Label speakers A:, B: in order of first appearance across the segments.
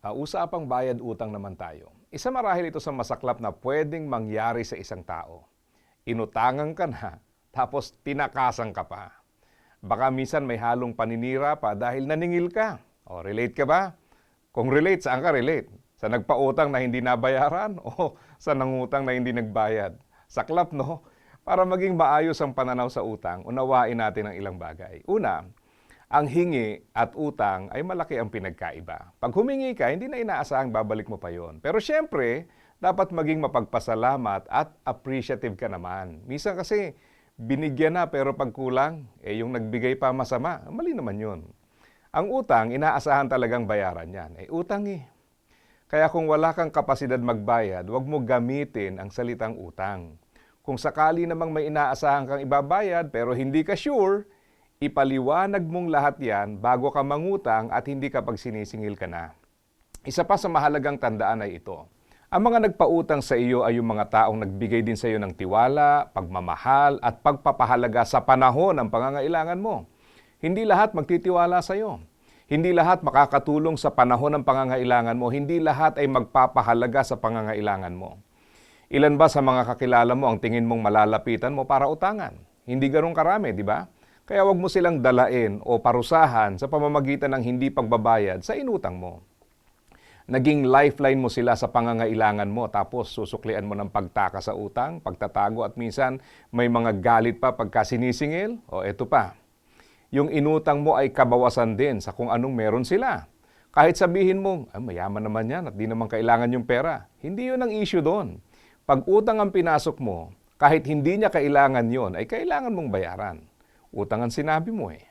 A: Uh, usapang bayad utang naman tayo. Isa marahil ito sa masaklap na pwedeng mangyari sa isang tao. Inutangan ka na, tapos tinakasan ka pa. Baka minsan may halong paninira pa dahil naningil ka. O, relate ka ba? Kung relate, saan ka relate? Sa nagpautang na hindi nabayaran o sa nangutang na hindi nagbayad? Saklap, no? Para maging maayos ang pananaw sa utang, unawain natin ang ilang bagay. Una, ang hingi at utang ay malaki ang pinagkaiba. Pag humingi ka, hindi na inaasahang babalik mo pa yon. Pero syempre, dapat maging mapagpasalamat at appreciative ka naman. Minsan kasi, binigyan na pero pag kulang, eh yung nagbigay pa masama. Mali naman yun. Ang utang, inaasahan talagang bayaran yan. Eh utang eh. Kaya kung wala kang kapasidad magbayad, huwag mo gamitin ang salitang utang. Kung sakali namang may inaasahan kang ibabayad pero hindi ka sure, ipaliwanag mong lahat yan bago ka mangutang at hindi kapag sinisingil ka na. Isa pa sa mahalagang tandaan ay ito. Ang mga nagpautang sa iyo ay yung mga taong nagbigay din sa iyo ng tiwala, pagmamahal at pagpapahalaga sa panahon ng pangangailangan mo. Hindi lahat magtitiwala sa iyo. Hindi lahat makakatulong sa panahon ng pangangailangan mo. Hindi lahat ay magpapahalaga sa pangangailangan mo. Ilan ba sa mga kakilala mo ang tingin mong malalapitan mo para utangan? Hindi ganun karami, di ba? Kaya wag mo silang dalain o parusahan sa pamamagitan ng hindi pagbabayad sa inutang mo. Naging lifeline mo sila sa pangangailangan mo tapos susuklian mo ng pagtaka sa utang, pagtatago at minsan may mga galit pa pagka sinisingil. O eto pa, yung inutang mo ay kabawasan din sa kung anong meron sila. Kahit sabihin mo, ay, mayaman naman yan at di naman kailangan yung pera. Hindi yun ang issue doon. Pag utang ang pinasok mo, kahit hindi niya kailangan yon ay kailangan mong bayaran. Utang ang sinabi mo eh.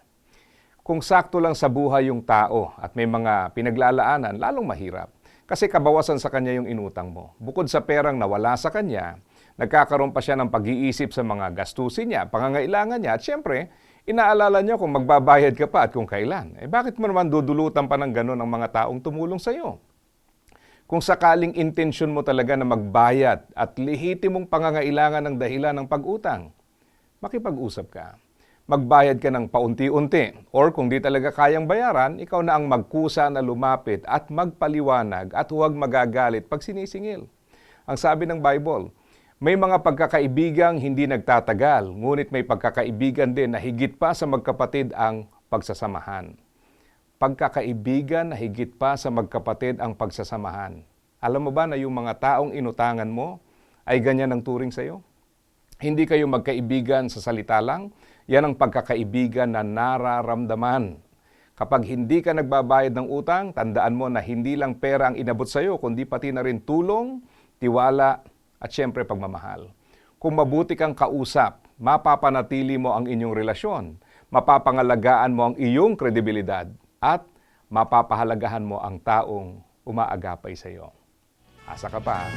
A: Kung sakto lang sa buhay yung tao at may mga pinaglalaanan, lalong mahirap. Kasi kabawasan sa kanya yung inutang mo. Bukod sa perang nawala sa kanya, nagkakaroon pa siya ng pag-iisip sa mga gastusin niya, pangangailangan niya, at syempre, inaalala niya kung magbabayad ka pa at kung kailan. Eh bakit mo naman dudulutan pa ng gano'n ang mga taong tumulong sa iyo? Kung sakaling intensyon mo talaga na magbayad at lehitimong pangangailangan ng dahilan ng pag-utang, makipag-usap ka magbayad ka ng paunti-unti. Or kung di talaga kayang bayaran, ikaw na ang magkusa na lumapit at magpaliwanag at huwag magagalit pag sinisingil. Ang sabi ng Bible, may mga pagkakaibigang hindi nagtatagal, ngunit may pagkakaibigan din na higit pa sa magkapatid ang pagsasamahan. Pagkakaibigan na higit pa sa magkapatid ang pagsasamahan. Alam mo ba na yung mga taong inutangan mo ay ganyan ang turing sa iyo? Hindi kayo magkaibigan sa salita lang, yan ang pagkakaibigan na nararamdaman. Kapag hindi ka nagbabayad ng utang, tandaan mo na hindi lang pera ang inabot sa iyo, kundi pati na rin tulong, tiwala, at syempre pagmamahal. Kung mabuti kang kausap, mapapanatili mo ang inyong relasyon, mapapangalagaan mo ang iyong kredibilidad, at mapapahalagahan mo ang taong umaagapay sa iyo. Asa ka pa?